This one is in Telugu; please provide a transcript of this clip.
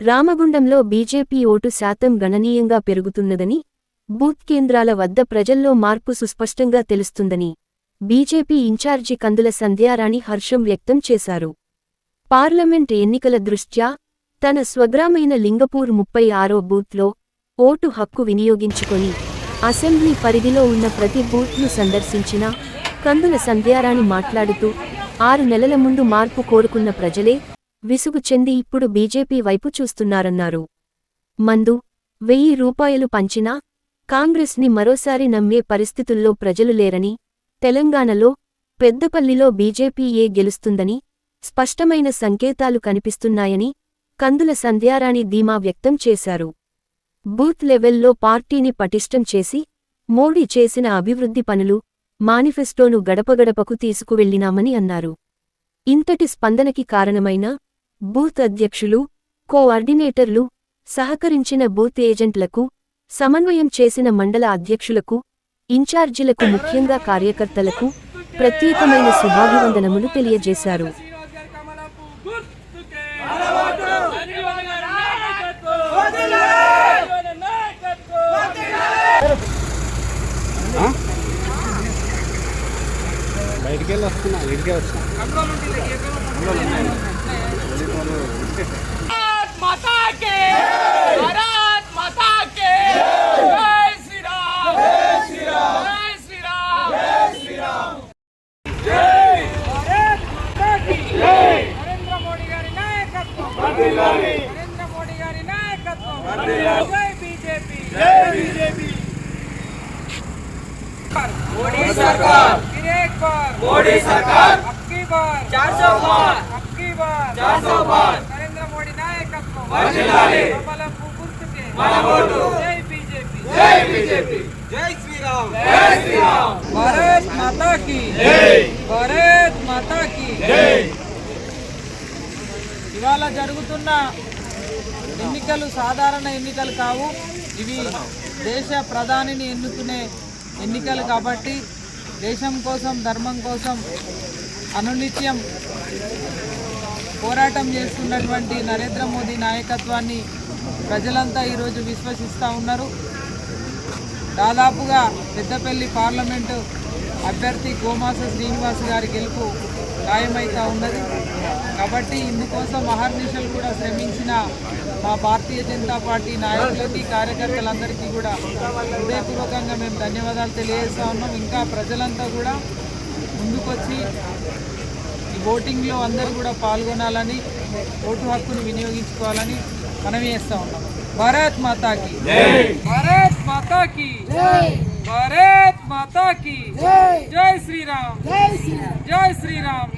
రామగుండంలో బీజేపీ ఓటు శాతం గణనీయంగా పెరుగుతున్నదని బూత్ కేంద్రాల వద్ద ప్రజల్లో మార్పు సుస్పష్టంగా తెలుస్తుందని బీజేపీ ఇన్ఛార్జి కందుల సంధ్యారాణి హర్షం వ్యక్తం చేశారు. పార్లమెంట్ ఎన్నికల దృష్ట్యా తన స్వగ్రామైన లింగపూర్ ముప్పై ఆరో బూత్లో ఓటు హక్కు వినియోగించుకొని అసెంబ్లీ పరిధిలో ఉన్న ప్రతి బూత్ను సందర్శించిన కందుల సంధ్యారాణి మాట్లాడుతూ ఆరు నెలల ముందు మార్పు కోరుకున్న ప్రజలే విసుగు చెంది ఇప్పుడు బీజేపీ వైపు చూస్తున్నారన్నారు. మందు వెయ్యి రూపాయలు పంచినా కాంగ్రెస్ని మరోసారి నమ్మే పరిస్థితుల్లో ప్రజలు లేరని తెలంగాణలో పెద్దపల్లిలో బీజేపీయే గెలుస్తుందని స్పష్టమైన సంకేతాలు కనిపిస్తున్నాయని కందుల సంధ్యారాణి ధీమా వ్యక్తం చేశారు. బూత్ లెవెల్లో పార్టీని పటిష్టం చేసి మోడీ చేసిన అభివృద్ధి పనులు మానిఫెస్టోను గడపగడపకు తీసుకువెళ్ళినామని అన్నారు. ఇంతటి స్పందనకి కారణమైన బూత్ అధ్యక్షులు కోఆర్డినేటర్లు సహకరించిన బూత్ ఏజెంట్లకు సమన్వయం చేసిన మండల అధ్యక్షులకు ఇన్ఛార్జీలకు ముఖ్యంగా కార్యకర్తలకు ప్రత్యేకమైన శుభాభివందనములు తెలియజేశారు. బయటికి వెళ్ళి వస్తున్నా ఇంటికే వస్తున్నా. भारत माता के भारत माता के जय श्री राम जय श्री राम जय श्री राम जय श्री राम जय भारत माता की जय नरेंद्र मोदी గారి నాయకత్వం వర్ధిల్లాలి నరేంద్ర మోడీ గారి నాయకత్వం వర్ధిల్లాలి జై బీజేపీ జై బీజేపీ मोदी सरकार फिर एक बार मोदी सरकार अब की बार चार सौ बार నరేంద్ర మోడీ ఇవాళ జరుగుతున్న ఎన్నికలు సాధారణ ఎన్నికలు కావు. ఇవి దేశ ప్రధానిని ఎన్నుకునే ఎన్నికలు కాబట్టి దేశం కోసం ధర్మం కోసం అనునిత్యం పోరాటం చేస్తున్నటువంటి నరేంద్ర మోదీ నాయకత్వాన్ని ప్రజలంతా ఈరోజు విశ్వసిస్తూ ఉన్నారు. దాదాపుగా పెద్దపల్లి పార్లమెంటు అభ్యర్థి గోమాస శ్రీనివాస్ గారి గెలుపు ఖాయమవుతూ ఉన్నది. కాబట్టి ఇందుకోసం అహర్నిశలు కూడా శ్రమించిన మా భారతీయ జనతా పార్టీ నాయకులకి కార్యకర్తలందరికీ కూడా హృదయపూర్వకంగా మేము ధన్యవాదాలు తెలియజేస్తూ ఉన్నాం. ఇంకా ప్రజలంతా కూడా ముందుకొచ్చి ఈ ఓటింగ్లో అందరూ కూడా పాల్గొనాలని ఓటు హక్కును వినియోగించుకోవాలని మనవి చేస్తా ఉన్నాం. భారత్ మాతాకి. భారత్ మాతాకి. భారత్ మాతాకి. జై శ్రీరామ్. జై శ్రీరామ్.